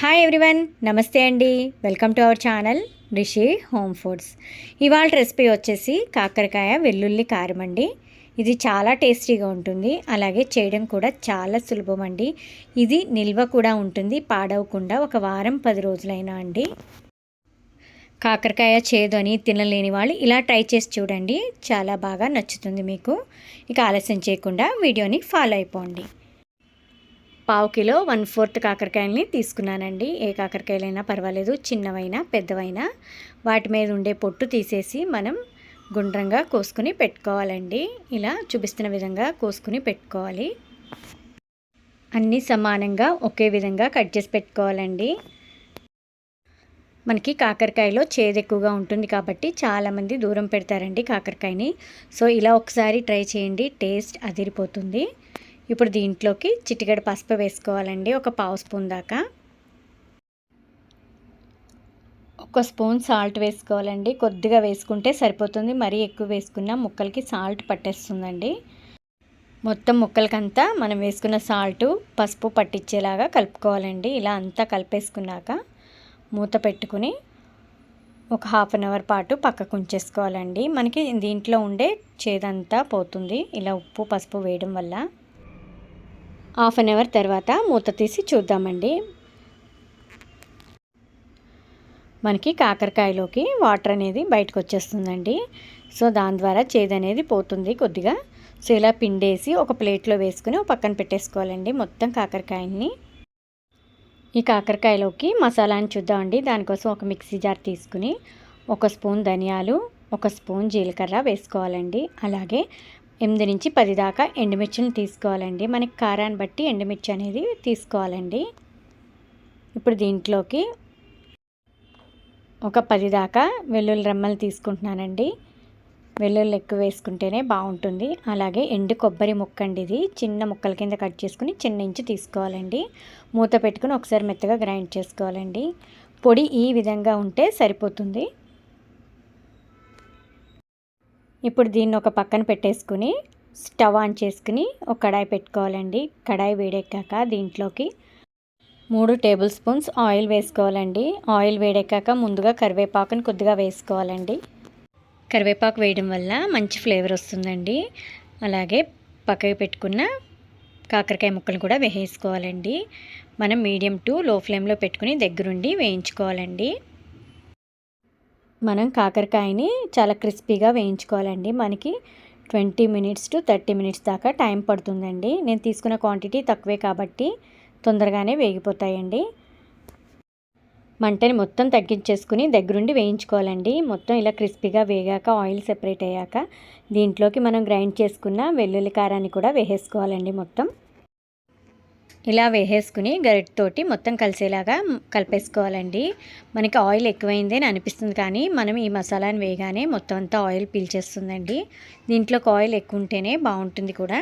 Hi everyone నమస్తే అండి. Welcome to our channel Rishi home foods ఇవాళ రెసిపీ వచ్చేసి కాకరకాయ వెల్లుల్లి కారం అండి. ఇది చాలా టేస్టీగా ఉంటుంది. అలాగే చేయడం కూడా చాలా సులభం అండి. ఇది నిల్వ కూడా ఉంటుంది. పాడవకుండా ఒక వారం పది రోజులైనా అండి. కాకరకాయ చేదు అని తినలేని వాళ్ళు ఇలా ట్రై చేసి చూడండి. చాలా బాగా నచ్చుతుంది మీకు. ఇక ఆలస్యం చేయకుండా వీడియోని ఫాలో అయిపోండి. పావు కిలో వన్ ఫోర్త్ కాకరకాయలని తీసుకున్నానండి. ఏ కాకరకాయలైనా పర్వాలేదు చిన్నవైనా పెద్దవైనా. వాటి మీద ఉండే పొట్టు తీసేసి మనం గుండ్రంగా కోసుకుని పెట్టుకోవాలండి. ఇలా చూపిస్తున్న విధంగా కోసుకుని పెట్టుకోవాలి. అన్నీ సమానంగా ఒకే విధంగా కట్ చేసి పెట్టుకోవాలండి. మనకి కాకరకాయలో చేదు ఎక్కువగా ఉంటుంది కాబట్టి చాలామంది దూరం పెడతారండి కాకరకాయని. సో ఇలా ఒకసారి ట్రై చేయండి. టేస్ట్ అదిరిపోతుంది. ఇప్పుడు దీంట్లోకి చిటికెడ పసుపు వేసుకోవాలండి ఒక పావు స్పూన్ దాకా. ఒక స్పూన్ సాల్ట్ వేసుకోవాలండి కొద్దిగా వేసుకుంటే సరిపోతుంది. మరీ ఎక్కువ వేసుకున్న ముక్కలకి సాల్ట్ పట్టేస్తుందండి. మొత్తం ముక్కలకంతా మనం వేసుకున్న సాల్ట్ పసుపు పట్టించేలాగా కలుపుకోవాలండి. ఇలా అంతా కలిపేసుకున్నాక మూత పెట్టుకుని ఒక హాఫ్ అన్ అవర్ పాటు పక్కకు ఉంచేసుకోవాలండి. మనకి దీంట్లో ఉండే చేదంతా పోతుంది. ఇలా ఉప్పు పసుపు వేయడం వల్ల హాఫ్ అన్ అవర్ తర్వాత మూత తీసి చూద్దామండి. మనకి కాకరకాయలోకి వాటర్ అనేది బయటకు వచ్చేస్తుందండి. సో దాని ద్వారా చేదు అనేది పోతుంది కొద్దిగా. సో ఇలా పిండేసి ఒక ప్లేట్లో వేసుకుని పక్కన పెట్టేసుకోవాలండి మొత్తం కాకరకాయని ఈ కాకరకాయలోకి మసాలాని చూద్దామండి. దానికోసం ఒక మిక్సీ జార్ తీసుకుని ఒక స్పూన్ ధనియాలు ఒక స్పూన్ జీలకర్ర వేసుకోవాలండి. అలాగే ఎనిమిది నుంచి పది దాకా ఎండుమిర్చిని తీసుకోవాలండి. మనకి కారాన్ని బట్టి ఎండుమిర్చి అనేది తీసుకోవాలండి. ఇప్పుడు దీంట్లోకి ఒక పది దాకా వెల్లుల్లి రెమ్మలు తీసుకుంటున్నానండి. వెల్లుల్లి ఎక్కువ వేసుకుంటేనే బాగుంటుంది. అలాగే ఎండు కొబ్బరి ముక్క అండి ఇది. చిన్న ముక్కల కింద కట్ చేసుకుని చిన్న ఇంచు తీసుకోవాలండి. మూత పెట్టుకుని ఒకసారి మెత్తగా గ్రైండ్ చేసుకోవాలండి. పొడి ఈ విధంగా ఉంటే సరిపోతుంది. ఇప్పుడు దీన్ని ఒక పక్కన పెట్టేసుకుని స్టవ్ ఆన్ చేసుకుని ఒక కడాయి పెట్టుకోవాలండి. కడాయి వేడెక్కాక దీంట్లోకి మూడు టేబుల్ స్పూన్స్ ఆయిల్ వేసుకోవాలండి. ఆయిల్ వేడెక్కాక ముందుగా కరివేపాకుని కొద్దిగా వేసుకోవాలండి. కరివేపాకు వేయడం వల్ల మంచి ఫ్లేవర్ వస్తుందండి. అలాగే పక్కకి పెట్టుకున్న కాకరకాయ ముక్కలు కూడా వేసేసుకోవాలండి. మనం మీడియం టు లో ఫ్లేమ్లో పెట్టుకుని దగ్గరుండి వేయించుకోవాలండి. మనం కాకరకాయని చాలా క్రిస్పీగా వేయించుకోవాలండి. మనకి twenty minutes to thirty minutes దాకా టైం పడుతుందండి. నేను తీసుకున్న క్వాంటిటీ తక్కువే కాబట్టి తొందరగానే వేగిపోతాయండి. మంటని మొత్తం తగ్గించేసుకుని దగ్గరుండి వేయించుకోవాలండి. మొత్తం ఇలా క్రిస్పీగా వేగాక ఆయిల్ సెపరేట్ అయ్యాక దీంట్లోకి మనం గ్రైండ్ చేసుకున్న వెల్లుల్లి కారాన్ని కూడా వేసేసుకోవాలండి మొత్తం. ఇలా వేసేసుకుని గరిటతోటి మొత్తం కలిసేలాగా కలిపేసుకోవాలండి. మనకి ఆయిల్ ఎక్కువైంది అని అనిపిస్తుంది కానీ మనం ఈ మసాలాని వేయగానే మొత్తం అంతా ఆయిల్ పీల్చేస్తుందండి. దీంట్లోకి ఆయిల్ ఎక్కువ ఉంటేనే బాగుంటుంది కూడా.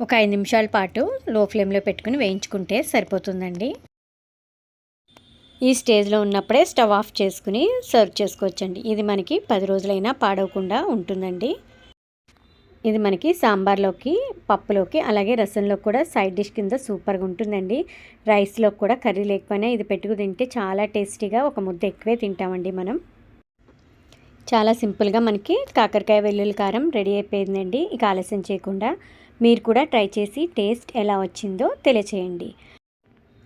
ఒక ఐదు నిమిషాల పాటు లో ఫ్లేమ్లో పెట్టుకుని వేయించుకుంటే సరిపోతుందండి. ఈ స్టేజ్లో ఉన్నప్పుడే స్టవ్ ఆఫ్ చేసుకుని సర్వ్ చేసుకోవచ్చండి. ఇది మనకి పది రోజులైనా పాడవకుండా ఉంటుందండి. ఇది మనకి సాంబార్లోకి పప్పులోకి అలాగే రసంలో కూడా సైడ్ డిష్ కింద సూపర్గా ఉంటుందండి. రైస్లో కూడా కర్రీ లేకపోయినా ఇది పెట్టుకు తింటే చాలా టేస్టీగా ఒక ముద్ద ఎక్కువే తింటామండి మనం. చాలా సింపుల్గా మనకి కాకరకాయ వెల్లుల్లి కారం రెడీ అయిపోయిందండి. ఇక ఆలస్యం చేయకుండా మీరు కూడా ట్రై చేసి టేస్ట్ ఎలా వచ్చిందో తెలియచేయండి.